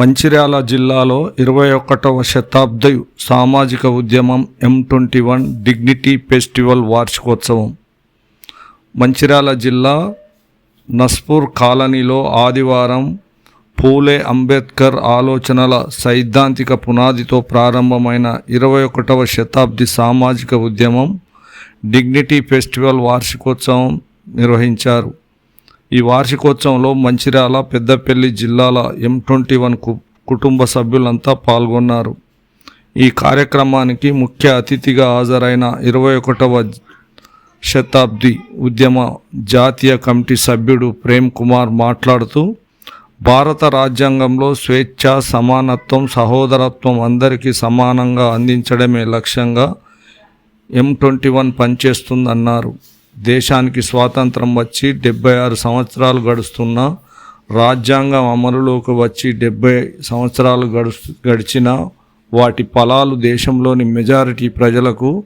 మంచిర్యాల జిల్లాలో ఇరవై ఒకటవ శతాబ్ది సామాజిక ఉద్యమం M twenty one dignity festival వార్షికోత్సవం. మంచిర్యాల జిల్లా నస్పూర్ కాలనీలో ఆదివారం పూలే అంబేద్కర్ ఆలోచనల సైద్ధాంతిక పునాదితో ప్రారంభమైన ఇరవై ఒకటవ శతాబ్ది సామాజిక ఉద్యమం డిగ్నిటీ ఫెస్టివల్ వార్షికోత్సవం నిర్వహించారు. ఈ వార్షికోత్సవంలో మంచిర్యాల పెద్దపల్లి జిల్లాల ఎం ట్వంటీ వన్ కుటుంబ సభ్యులంతా పాల్గొన్నారు. ఈ కార్యక్రమానికి ముఖ్య అతిథిగా హాజరైన ఇరవై ఒకటవ శతాబ్ది ఉద్యమ జాతీయ కమిటీ సభ్యుడు ప్రేమ్ కుమార్ మాట్లాడుతూ భారత రాజ్యాంగంలో స్వేచ్ఛ సమానత్వం సహోదరత్వం అందరికీ సమానంగా అందించడమే లక్ష్యంగా ఎం ట్వంటీ వన్ పనిచేస్తుందన్నారు. దేశానికి స్వాతంత్రం వచ్చి డెబ్బై ఆరు సంవత్సరాలు గడుస్తున్నా రాజ్యాంగం అమలులోకి వచ్చి డెబ్బై సంవత్సరాలు గడు గడిచినా వాటి ఫలాలు దేశంలోని మెజారిటీ ప్రజలకు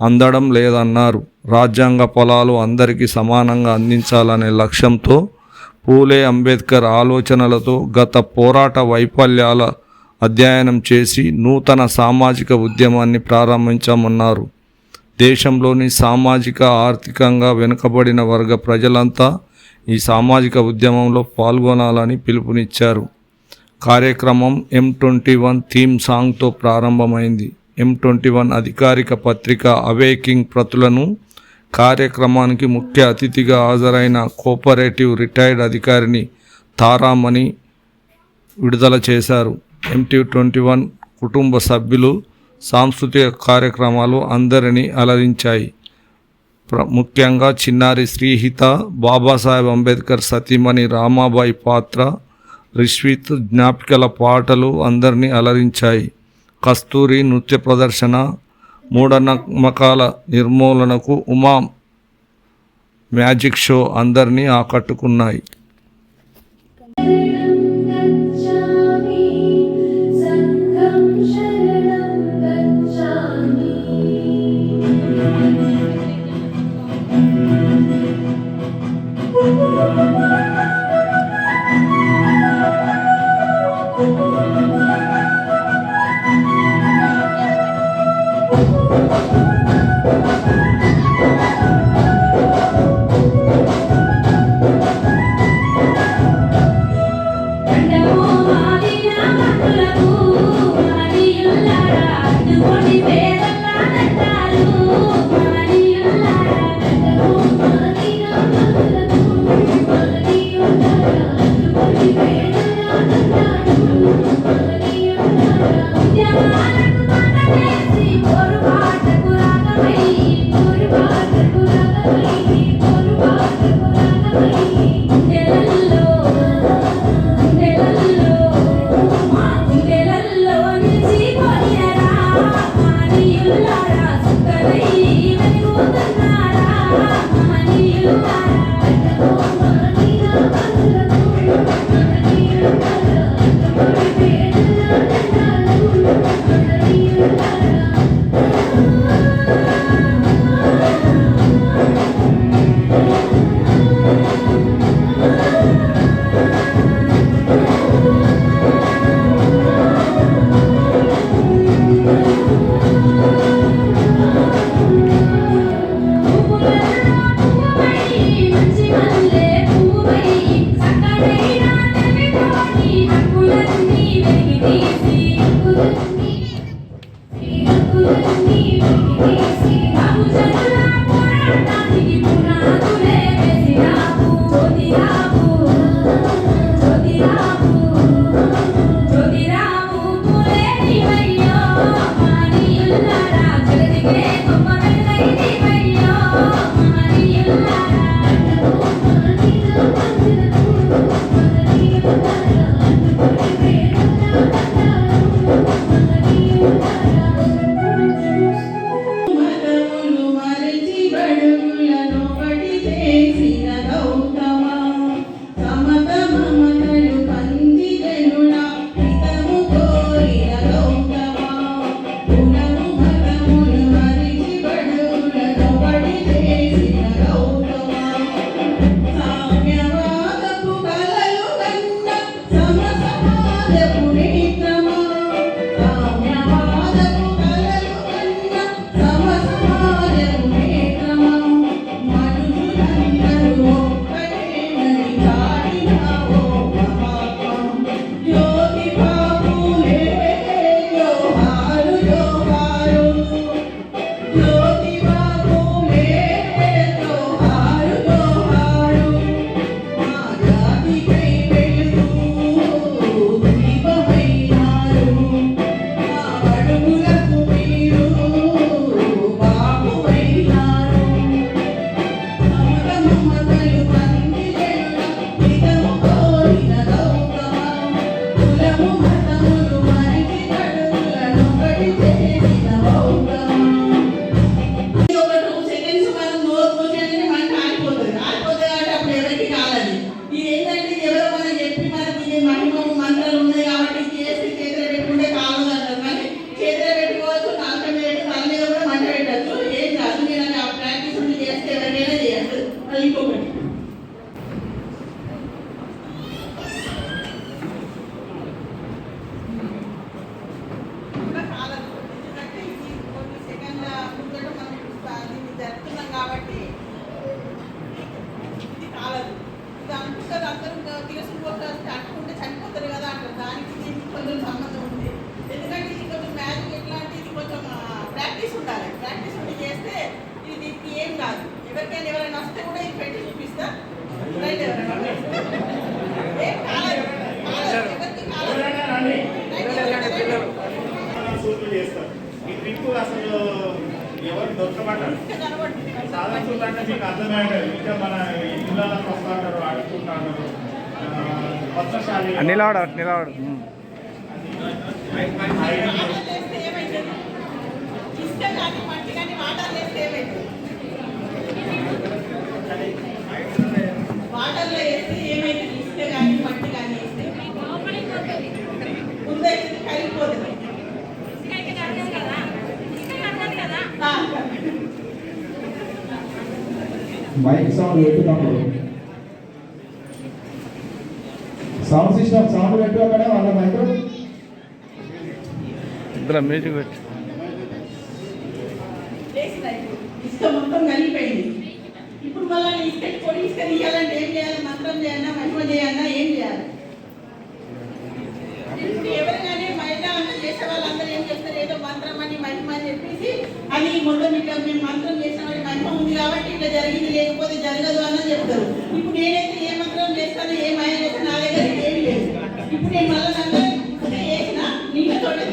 అందడం లేదన్నారు. రాజ్యాంగ ఫలాలు అందరికీ సమానంగా అందించాలనే లక్ష్యంతో పూలే అంబేద్కర్ ఆలోచనలతో గత పోరాట వైఫల్యాల అధ్యయనం చేసి నూతన సామాజిక ఉద్యమాన్ని ప్రారంభించామన్నారు. దేశంలోని సామాజిక ఆర్థికంగా వెనుకబడిన వర్గ ప్రజలంతా ఈ సామాజిక ఉద్యమంలో పాల్గొనాలని పిలుపునిచ్చారు. కార్యక్రమం ఎం ట్వంటీ వన్ థీమ్ సాంగ్తో ప్రారంభమైంది. ఎం ట్వంటీ వన్ అధికారిక పత్రిక అవేకింగ్ ప్రతులను కార్యక్రమానికి ముఖ్య అతిథిగా హాజరైన కోఆపరేటివ్ రిటైర్డ్ అధికారిని తారామణి విడుదల చేశారు. ఎంటీ ట్వంటీ వన్ కుటుంబ సభ్యులు సాంస్కృతిక కార్యక్రమాలు అందరినీ అలరించాయి. ప్ర ముఖ్యంగా చిన్నారి శ్రీహిత బాబాసాహెబ్ అంబేద్కర్ సతీమణి రామాబాయి పాత్ర రిష్విత్ జ్ఞాపికల పాటలు అందరినీ అలరించాయి. కస్తూరి నృత్య ప్రదర్శన మూఢనమ్మకాల నిర్మూలనకు ఉమా మ్యాజిక్ షో అందరినీ ఆకట్టుకున్నాయి. నిలవాడు అటు మైక్ సౌండ్ పెట్టుకున్నప్పుడు సౌండ్ సిస్టమ్ సౌండ్ పెట్టు అక్కడ వాళ్ళ మైక్. ఇద్దరు మ్యూజిక్ పెట్టు. మొత్తం కలిగిపోయింది ఇప్పుడు మళ్ళీ ఇసుక పొడి ఇసుక తీయాలంటే ఏం చేయాలి? మంత్రం చేయాలన్నా మహిమ చేయాలన్నా ఏం చేయాలి? ఎవరికైనా మహిళ అంతా చేసే వాళ్ళందరూ ఏం చేస్తారు ఏదో మంత్రం అని మహిమ అని చెప్పేసి అది మొండో ఇట్లా మేము మంత్రం చేసిన వాడి మహిమ ఉంది కాబట్టి ఇట్లా జరిగింది లేకపోతే జరగదు అన్నది చెప్తారు. ఇప్పుడు నేనైతే ఏ మంత్రం చేస్తానో ఏ మహిళ ఇప్పుడు నేను మళ్ళీ నన్ను ఏకినా నీళ్ళతోటే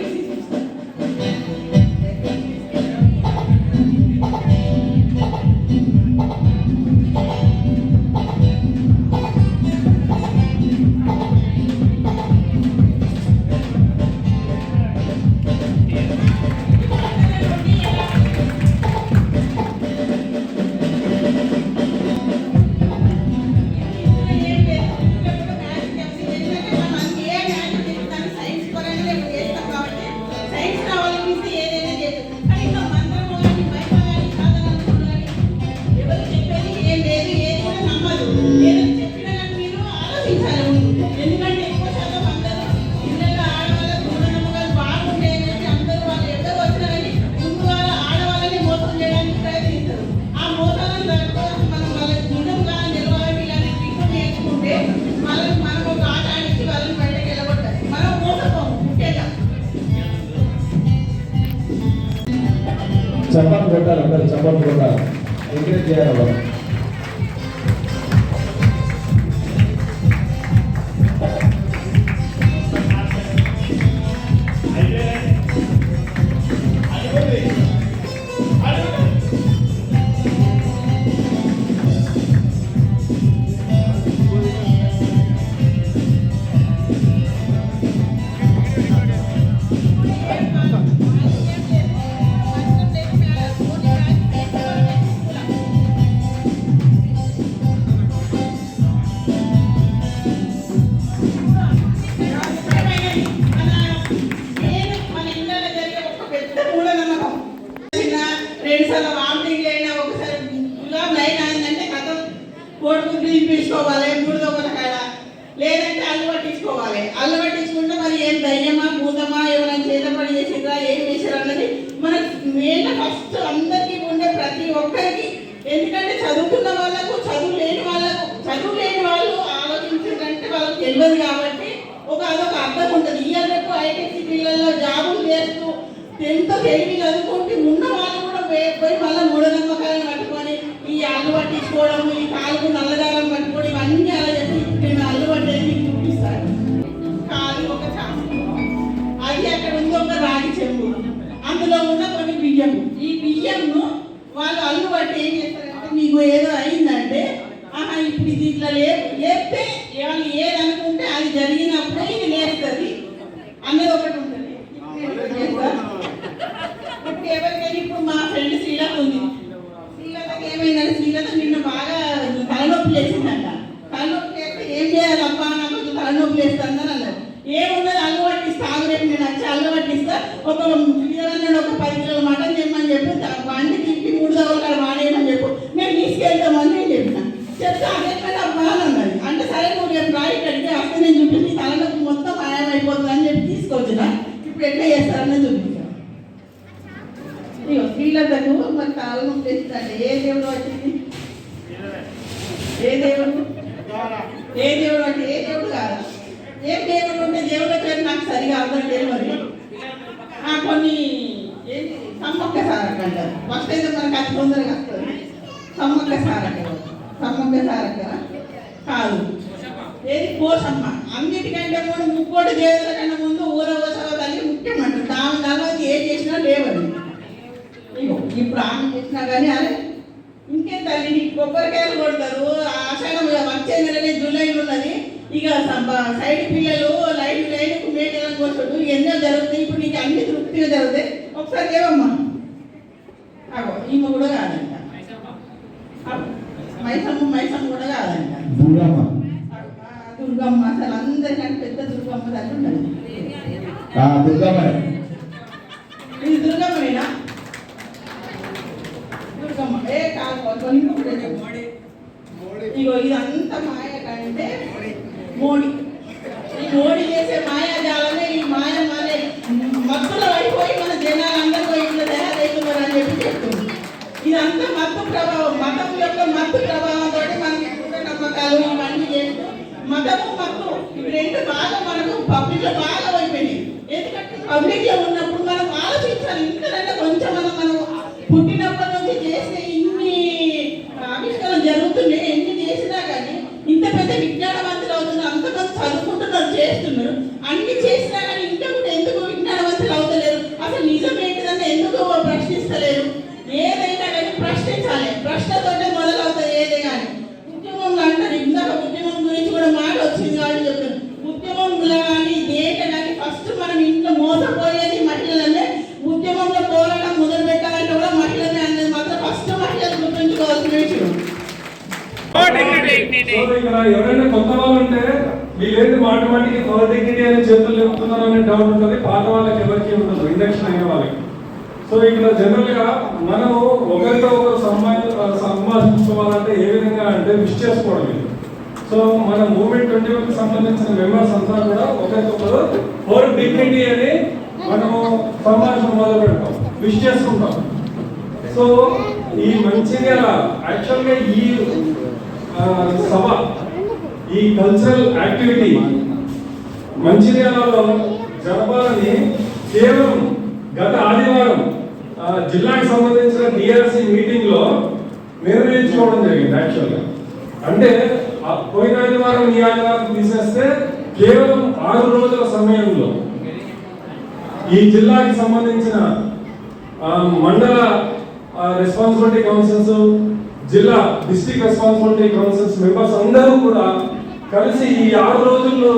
చదువుకున్న వాళ్ళకు చదువు లేని వాళ్ళకు చదువు లేని వాళ్ళు ఆలోచించారంటే వాళ్ళకి తెలియదు కాబట్టి ఒక అదొక అర్థం ఉంటుంది. ఈ ఐటీసీ పిల్లల్లో జాబులు చేస్తూ ఎంత తెలివి చదువుకుంటే ఉన్న వాళ్ళు కూడా పోయి మళ్ళీ సమ్మక్క సారక్క అంటారు. ఫస్ట్ అయితే మనకు అతి తొందరగా వస్తుంది. సమ్మక్క సారక్క సమ్మక్క సారక్క కాదు. ఏది? కోసమ్మ అన్నిటికంటే కూడా ముక్కోటి దేవతల కన్నా ముందు ఊర ఓసవ తల్లి ముఖ్యమంటారు ఆమె తర్వాత ఏ చేసినా లేవని ఇగో ఇప్పుడు ఆమె చేసినా కానీ అరే ఇంకేం తల్లి? నీకు కొబ్బరికాయలు కొడతారు. ఆషాఢం వచ్చే నెలనే జూలైలో ఉన్నది. ఇక సైడ్ పిల్లలు లైన్ లైన్ మేకలను కొట్టుడు ఎన్నో జరుగుతాయి. ఇప్పుడు నీకు అన్ని తృప్తిగా జరుగుతాయి. ఒకసారి ఏమమ్మా ఈమె కూడా కాదంట. మైసమ్మ మైసమ్మ కూడా కాదంట. దుర్గమ్మ. దుర్గమ్మ అసలు అందరికంటే పెద్ద దుర్గమ్మ తల్లి ఆ దుర్గమ్మ. ఇది దుర్గమ్మనేనా దుర్గమ్మ. ఏ కాదు. ఇగో ఇదంతా మాయ కంటే మోడి. ఈ మోడి చేసే మాయాజాలమే ఈ మాయ మాయ మత్తులో అయిపోయి మన జనాలందరూ ఇదంతా మత్తు ప్రభావం. మతం యొక్క మత్తు ప్రభావం తోటి మనకి మూఢ నమ్మకాలు ఇవన్నీ చేస్తూ మతము మత్తు. ఇవి రెండు బాగా మనకు పబ్లిక్లో బాగా అయిపోయినాయి. ఎందుకంటే పబ్లిక్లో ఉన్నప్పుడు సో ఇక్కడ ఎవరైనా కొత్త వాళ్ళు ఉంటే వీళ్ళేంటి మాట మాటికి పవర్ డిగ్నిటీ అని చేతులు చెప్తున్నారు అనే డౌట్ ఉంటుంది పాత వాళ్ళకి ఎవరికి ఉండదు ఇండక్షన్ అయిన వాళ్ళకి. సో ఇక్కడ జనరల్గా మనం ఒకరితో ఒకరు సంభా సంభాషించుకోవాలంటే ఏ విధంగా అంటే విష్ చేసుకోవడం సో మన మూమెంట్ ట్వంటీ వన్ సంబంధించిన మెంబర్స్ అంతా కూడా ఒకరికొకరు ఫోర్ డిగ్నిటీ అని మనము సంభాషణ మొదలు పెడతాం విష్ చేసుకుంటాం. సో ఈ మంచిర్యాల యాక్చువల్గా ఈ సభ. ఈ కల్చరల్ యాక్టివిటీ మంచిర్యాలలో జరపాలని కేవలం గత ఆదివారం జిల్లాకి జిల్లాకు సంబంధించిన డిఆర్సి మీటింగ్లో నిర్ణయించుకోవడం జరిగింది యాక్చువల్గా అంటే ఆ పోయిన ఆదివారం ఈ ఆదివారం తీసేస్తే కేవలం ఆరు రోజుల సమయంలో ఈ జిల్లాకి సంబంధించిన మండల రెస్పాన్సిబిలిటీ కౌన్సిల్స్ జిల్లా డిస్ట్రిక్ట్ రెస్పాన్సిబిలిటీ కౌన్సిల్స్ మెంబర్స్ అందరూ కూడా కలిసి ఈ ఆరు రోజుల్లో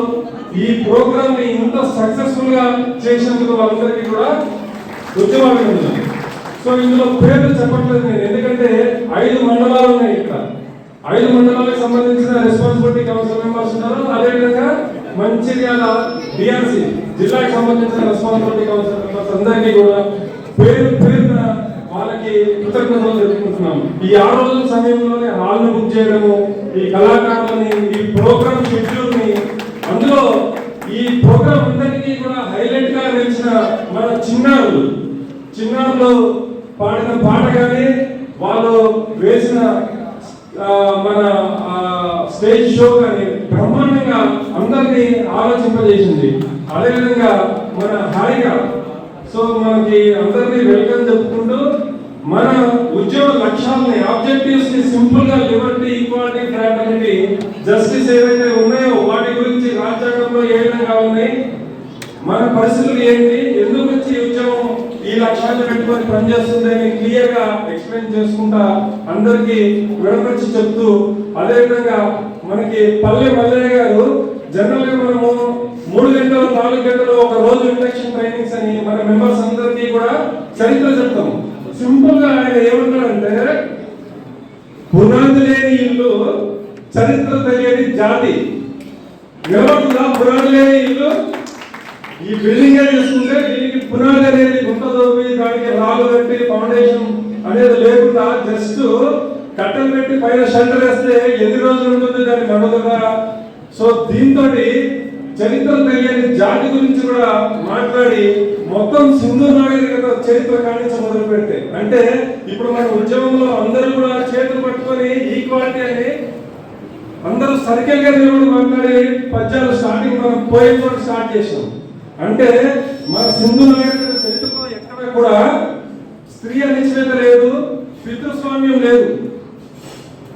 ఈ ప్రోగ్రామ్ని ఇంత సక్సెస్ఫుల్గా చేసినందుకు వాళ్ళందరికీ కూడా ఉద్యమాభినందనలు. సో ఇందులో పేర్లు చెప్పట్లేదు నేను ఎందుకంటే ఐదు మండలాలు ఉన్నాయి ఇక్కడ. ఐదు మండలాలకు సంబంధించిన రెస్పాన్సిబిలిటీ కౌన్సిల్ మెంబర్స్ ఉన్నారు. అదేవిధంగా మంచిర్యాల డిఆర్సి జిల్లాకు సంబంధించిన రెస్పాన్సిబిలిటీ కౌన్సిల్ మెంబర్స్ అందరికీ కూడా పేరు పేరున వాళ్ళకి కృతజ్ఞతలు తెలుపుకుంటున్నాం ఈ ఆరు రోజుల సమయంలోనే హాల్ను బుక్ చేయడము ఈ కళాకారులని ఈ ప్రోగ్రామ్ షెడ్యూల్ని అందులో ఈ ప్రోగ్రామ్ అందరికీ కూడా హైలైట్గా నిలిచిన మన చిన్నారులు. చిన్నారులు పాడిన పాట కానీ వాళ్ళు వేసిన మన స్టేజ్ షో కానీ బ్రహ్మాండంగా అందరినీ ఆలోచింపజేసింది. అదేవిధంగా మన హారిక సో మనకి అందరినీ వెల్కమ్ చెప్పుకుంటూ మన ఉద్యోగ లక్ష్యాలని ఆబ్జెక్టివ్స్ని సింపుల్గా లిబర్టీ ఈక్వాలిటీ ఫ్రాటర్నిటీ జస్టిస్ ఏవైతే ఉన్నాయో వాటి గురించి రాజ్యాంగంలో ఏ విధంగా ఉన్నాయి మన పరిస్థితులు ఏంటి? ఎందుకు వచ్చి ఉద్యోగం ఉద్యమం ఈ లక్ష్యాన్ని పెట్టుకొని పనిచేస్తుంది అని క్లియర్గా ఎక్స్ప్లెయిన్ చేసుకుంటా అందరికి విడమర్చి చెప్తూ అదేవిధంగా మనకి పల్లె మల్లయ్య గారు జనరల్గా మనము మూడు గంటలు నాలుగు గంటలు ఒక రోజు ఇండక్షన్ ట్రైనింగ్స్ అని మన మెంబర్స్ అందరికీ కూడా చరిత్ర చెప్తాము. సింపుల్గా ఆయన ఏమంటారంటే పునాది లేని ఇల్లు చరిత్ర తెలియని జాతి. నిలబడుతుందా పునాది లేని ఇల్లు ఈ బిల్డింగ్ చూసుకుంటే దీనికి పునాది అనేది గుంట దానికి రాళ్ళు కట్టి ఫౌండేషన్ అనేది లేకుండా జస్ట్ కట్టలు పెట్టి పైన షెల్టర్ వేస్తే ఎన్ని రోజులు ఉంటుంది దాని మనుగడ సో దీంతో చరిత్ర తెలియని జాతి గురించి కూడా మాట్లాడి మొత్తం సింధు నాగరికత చరిత్ర కానించి మొదలు పెడితే అంటే ఇప్పుడు మన ఉద్యమంలో అందరూ కూడా చేతులు పట్టుకొని ఈక్వాలిటీ అని అందరూ సరిగ్గా నిలబడి మాట్లాడి పద్యాలు స్టార్టింగ్ మనం పోయిన స్టార్ట్ చేసాం అంటే మన సింధు నాగరికత చరిత్రలో ఎక్కడ కూడా స్త్రీ అనిశ్చేత లేదు పితృస్వామ్యం లేదు.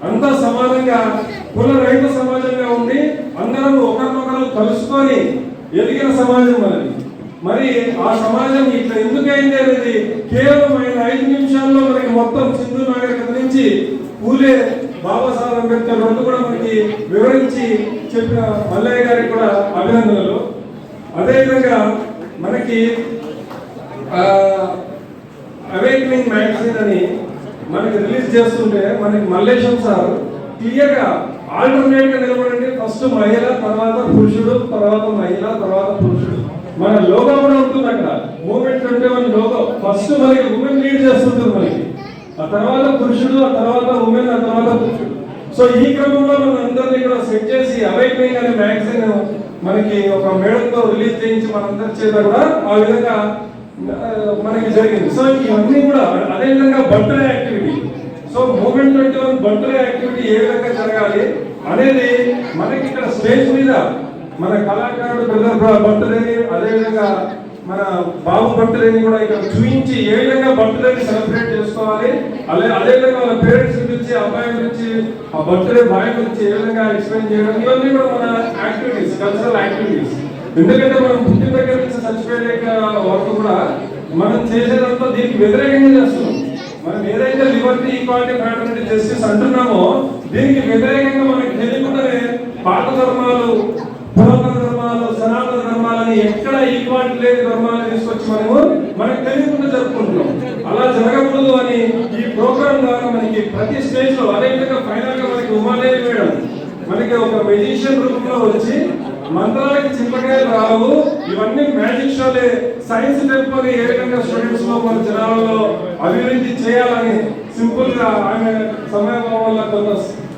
అంతా సమానంగా కుల రైతు సమాజంగా ఉండి అందరం ఒకరినొకరు కలుసుకొని ఎదిగిన సమాజం మనది. మరి ఆ సమాజం ఇట్లా ఎందుకైంది అనేది కేవలం ఆయన ఐదు నిమిషాల్లో మనకి మొత్తం సింధు నాగరికత నుంచి పూలే బాబాసాహెబ్ అంబేద్కర్ రెండు కూడా మనకి వివరించి చెప్పిన మల్లయ్య గారికి కూడా అభినందనలు. అదేవిధంగా మనకి అవేకనింగ్ మ్యాగజైన్ అని మనకి రిలీజ్ చేస్తుంటే మనకి మల్లేశం సార్ క్లియర్గా ఆల్టర్నేట్గా నిలబడండి ఫస్ట్ మహిళ తర్వాత పురుషుడు తర్వాత మహిళ తర్వాత పురుషుడు. మన లోగో కూడా ఉంటుంది అక్కడ. మూమెంట్ ఉంటే మన లోగో. ఫస్ట్ మనకి ఉమెన్ లీడ్ చేస్తుంటుంది మనకి ఆ తర్వాత పురుషుడు ఆ తర్వాత ఉమెన్ ఆ తర్వాత పురుషుడు. సో ఈ క్రమంలో మన అందరినీ కూడా సెట్ చేసి అవేకనింగ్ అనే మ్యాగజైన్ మనకి ఒక మేడంతో రిలీజ్ చేయించి మనందరి చేత కూడా ఆ విధంగా మనకి జరిగింది. సో ఇవన్నీ కూడా అదేవిధంగా birthday activity so moment twenty one birthday activity ఏ విధంగా జరగాలి అనేది మనకి ఇక్కడ స్టేజ్ మీద మన కళాకారుడు బ్రదర్ బర్త్డేని అదేవిధంగా మన బాబు బర్త్డేని కూడా ఇక్కడ చూపించి ఏ విధంగా బర్త్డేని సెలబ్రేట్ చేసుకోవాలి అదే అదేవిధంగా మన పేరెంట్స్ గురించి అబ్బాయి గురించి ఆ బర్త్డే బాయ్ గురించి ఏ విధంగా ఎక్స్ప్లెయిన్ చేయడం ఇవన్నీ కూడా మన యాక్టివిటీస్ కల్చరల్ యాక్టివిటీస్ ఎందుకంటే మనం పుట్టిన దగ్గర నుంచి చచ్చిపోయే వరకు కూడా మనం చేసేదంతా దీనికి వ్యతిరేకంగా చేస్తున్నాం. మనం ఏదైతే లిబర్టీ ఈక్వాలిటీ ఫ్రాటర్నిటీ జస్టిస్ అంటున్నామో దీనికి వ్యతిరేకంగా మనకి తెలియకుండానే పాత ధర్మాలు పురాతన ధర్మాలు సనాతన ధర్మాలని ఎక్కడ ఈక్వాలిటీ లేని ధర్మాలను తీసుకొచ్చి మనము మనకు తెలియకుండా జరుపుకుంటున్నాం. అలా జరగకూడదు అని ఈ ప్రోగ్రామ్ ద్వారా మనకి ప్రతి స్టేజ్లో అదేవిధంగా ఫైనల్గా మనకి ఉమాదేవి మేడం మనకి ఒక మెజిషియన్ రూపంలో వచ్చి మంత్రాలకి చింతకాయలు రావు. ఇవన్నీ మ్యాజిక్ షోలే సైన్స్ టెంపుల్ ఏ విధంగా స్టూడెంట్స్లో మన జనాలలో అభివృద్ధి చేయాలని సింపుల్గా ఆమె సమయం వల్ల కొంత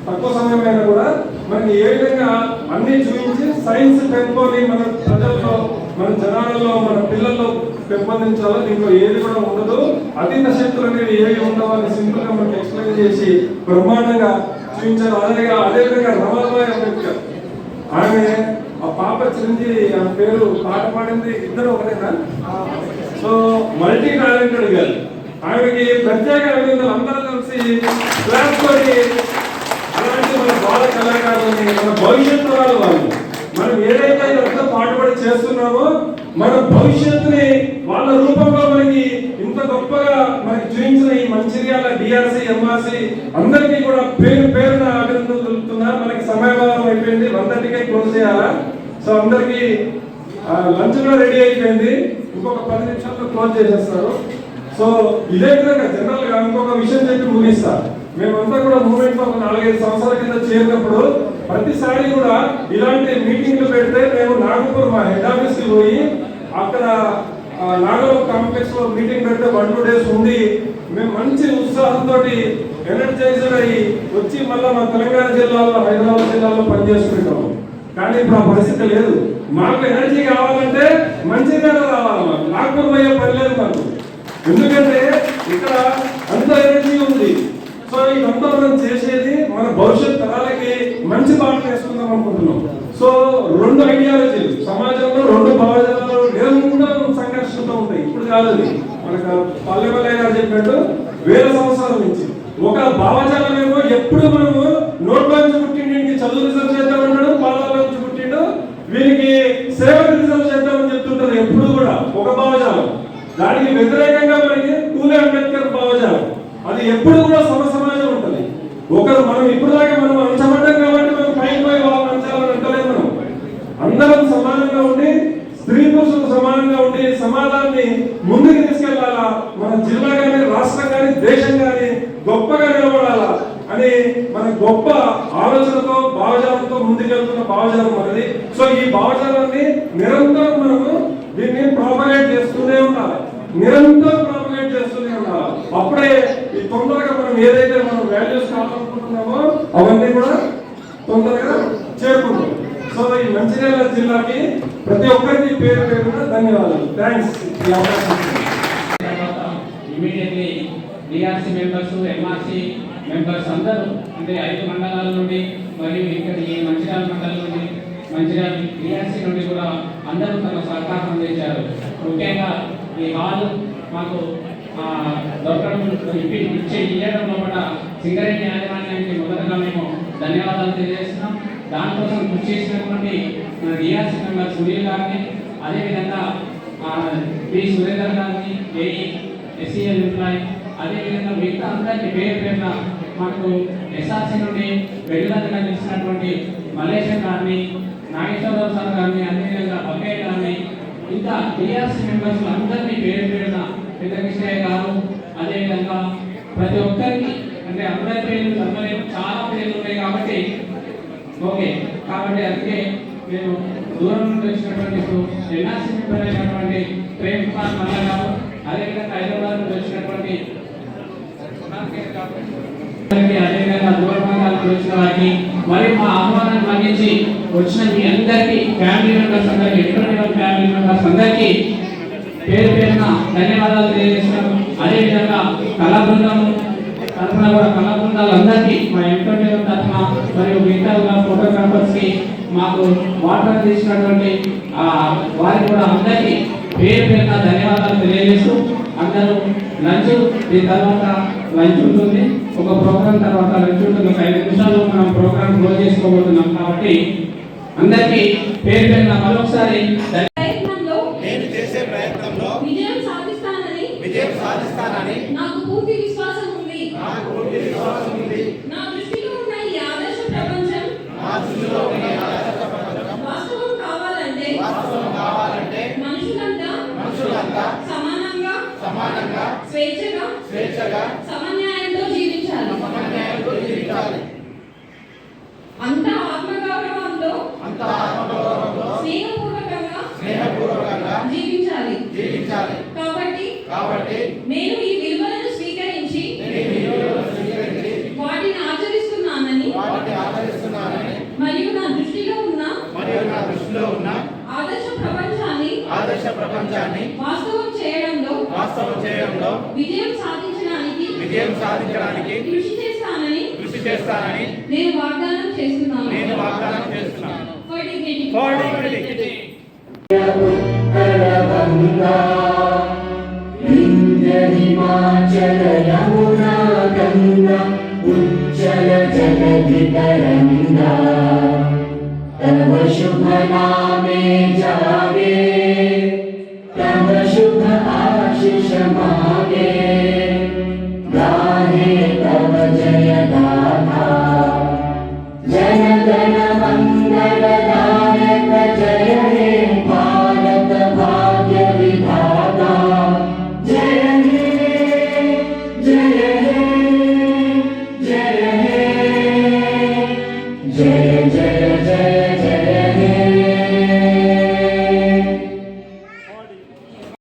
తక్కువ సమయమైనా కూడా మనకి ఏ విధంగా అన్ని చూపించి సైన్స్ టెంపోని మన ప్రజల్లో మన జనాలలో మన పిల్లల్లో పెంపొందించాలో దీంట్లో ఏది కూడా ఉండదు. అతీత శక్తులు అనేవి ఏవి ఉండవు అని సింపుల్గా మనకి ఎక్స్ప్లెయిన్ చేసి బ్రహ్మాండంగా చూపించారు. అదే అదేవిధంగా విధంగా అంబేద్కర్. ఆమె పాప చిరంజీవి ఆ పేరు పాట పాడింది ఇద్దరు ఒకటేనా సో మల్టీ టాలెంటెడ్ గర్ల్ ఆమెకి ప్రత్యేక అభినందనలు అందరూ కలిసి క్లాస్ తోటి అలాంటి మన బాల కళాకారులని మన భవిష్యత్తు వాళ్ళు వాళ్ళు మనం ఏదైతే ఇదంతా పాటుపడి చేస్తున్నామో మన భవిష్యత్తుని వాళ్ళ రూపంలో మనకి ఇంత గొప్పగా మనకి చూపించిన ఈ మంచిర్యాల డిఆర్సి ఎంఆర్సి అందరికీ కూడా పేరు పేరున అభినందనలు తెలుపుతున్నా. మనకి సమయభావం అయిపోయింది. వందటికే క్లోజ్ చేయాలా? సో అందరికి లంచ్ కూడా రెడీ అయిపోయింది. ఇంకొక పది నిమిషాల్లో క్లోజ్ చేసేస్తారు. సో ఇదే విధంగా జనరల్గా ఇంకొక విషయం చెప్పి ముగిస్తా. మేమంతా కూడా మూమెంట్ ఒక నాలుగైదు సంవత్సరాల కింద చేరినప్పుడు ప్రతిసారి కూడా ఇలాంటి మీటింగ్లు పెడితే మేము నాగపూర్ మా హెడ్ ఆఫీస్కి పోయి అక్కడ నాగపూర్ కాంప్లెక్స్లో మీటింగ్ పెడితే వన్ టూ డేస్ ఉండి మేము మంచి ఉత్సాహంతో ఎనర్జైజర్ అయ్యి వచ్చి మళ్ళీ మా తెలంగాణ జిల్లాలో హైదరాబాద్ జిల్లాలో పనిచేసుకుంటాం. కానీ ఇప్పుడు ఆ పరిస్థితి లేదు. మాకు ఎనర్జీ కావాలంటే మంచిగా రావాలి మాకు. నాగపూర్ పోయే పని లేదు మాకు. ఎందుకంటే ఇక్కడ అంత ఎనర్జీ ఉంది. సో ఇదంతా మనం చేసేది మన భవిష్యత్ తరాలకి మంచి బాట వేసుకుందాం అనుకుంటున్నాం. సో రెండు ఐడియాలజీలు సమాజంలో రెండు భావజాలు నిరంతరం సంఘర్షణతో ఉంటాయి. ఇప్పుడు కాదు అది. మనకు పల్లెపల్లె గారు చెప్పినట్టు వేల సంవత్సరాల నుంచి. ఒక భావజాలం ఏమో ఎప్పుడు మనము నోట్లో పుట్టింటికి పుట్టిండి చదువు రిజర్వ్ చేద్దామన్నాడు సేవ రిజర్వ్ చేద్దామని చెప్తుంటారు ఎప్పుడు కూడా. ఒక భావజాలం. దానికి వ్యతిరేకంగా మనకి పూలే అంబేద్కర్ భావజాలం. అది ఎప్పుడు కూడా సమ సమాజం ఉంటుంది. ఒకరు మనం ఇప్పుడు దాకా మనం అంచబడ్డాం కాబట్టి మనం పైకి పోయి వాళ్ళని అంచాలని అంటలేదు మనం. అందరం సమానంగా ఉండి స్త్రీ పురుషులు సమానంగా ఉండి సమాజాన్ని ముందుకు తీసుకెళ్ళాలా? మన జిల్లా కానీ రాష్ట్రం కానీ దేశం కానీ గొప్పగా నిలబడాలా? అని మన గొప్ప ఆలోచనతో భావజాలంతో ముందుకెళ్తున్న భావజాలం మనది సో ఈ భావజాలాన్ని నిరంతరం మనము దీన్ని ప్రాపరేట్ చేస్తూనే ఉండాలి. నిరంతరం ప్రాపరేట్ చేస్తూనే ఉండాలి. అప్పుడే ఈ తొందరగా మనం ఏదైతే మనం వాల్యూస్ కావాలనుకుంటున్నామో అవన్నీ కూడా తొందరగా చేరుకుంటాం సో ఈ మంచిర్యాల జిల్లాకి ప్రతి ఒక్కరికి పేరు పేరున ధన్యవాదాలు. Thanks immediately DRC members MRC members అందరూ అంటే ఐదు మండలాల నుండి మరియు ఇక్కడ ఈ మంచిర్యాల మండలం నుండి మంచిర్యాల డిఆర్సీ నుండి కూడా అందరూ తమ సహకారం అందించారు. ముఖ్యంగా ఈ హాల్ మాకు దొరకడం ఇప్పి ఇచ్చే ఇయ్యడం కూడా సింగరేణి యాజమాన్యానికి మొదటగా మేము ధన్యవాదాలు తెలియజేస్తున్నాం. దానికోసం కృషి చేసినటువంటి డిఆర్సీ మెంబర్ సునీల్ గారిని అదేవిధంగా బి పి సురేందర్ గారిని ఏఈ ఎస్సీఎల్ ఎంప్లాయీ అదేవిధంగా మిగతా అందరికీ పేరు పేరున మనకు ఎస్ఆర్సీ నుండి వెళ్ళినట్టుగా తెలిసినటువంటి మలేషియా గారిని నాగేశ్వరరావు సార్ గారిని అదేవిధంగా బక్కయ్య గారిని ఇంకా టీఆర్సీ మెంబర్స్ అందరినీ పేరు పేరున పెద్దకృష్ణయ్య గారు అదేవిధంగా ప్రతి ఒక్కరికి అంటే అందరి పేర్లు చదవలేము చాలా పేర్లు ఉన్నాయి కాబట్టి ఓకే. కాబట్టి అందుకే నేను దూరం నుండి వచ్చినటువంటి ఇప్పుడు ఎన్ఆర్సీ మెంబర్ అయినటువంటి ప్రేమ్ కుమార్ మల్ల గారు అదేవిధంగా హైదరాబాద్ నుండి వచ్చినటువంటి అదేవిధంగా దూర ప్రాంతాలకు వచ్చిన వారికి మా ఆహ్వానాన్ని మన్నించి వచ్చిన మీ అందరికీ ఫ్యామిలీ మెంబర్స్ అందరికీ ఎటువంటి ఫ్యామిలీ మెంబర్స్ అందరికీ పేరు పేరున ధన్యవాదాలు తెలియజేస్తున్నాను. అదేవిధంగా కళా బృందం తరఫున కూడా కళా బృందాలందరికీ మా ఎంటర్టైన్మెంట్ తరఫున మరియు మిగతా ఫోటోగ్రాఫర్స్కి మాకు వాటర్ తీసినటువంటి ఆ, వారికి కూడా అందరికీ పేరు పేరున ధన్యవాదాలు తెలియజేస్తూ అందరూ లంచ్ దీని తర్వాత లంచ్ ఉంటుంది. ఒక ప్రోగ్రామ్ తర్వాత లంచ్ ఉంటుంది. ఒక ఐదు నిమిషాల్లో మనం ప్రోగ్రామ్ క్లోజ్ చేసుకోబోతున్నాం కాబట్టి అందరికీ పేరు పేరున మరొకసారి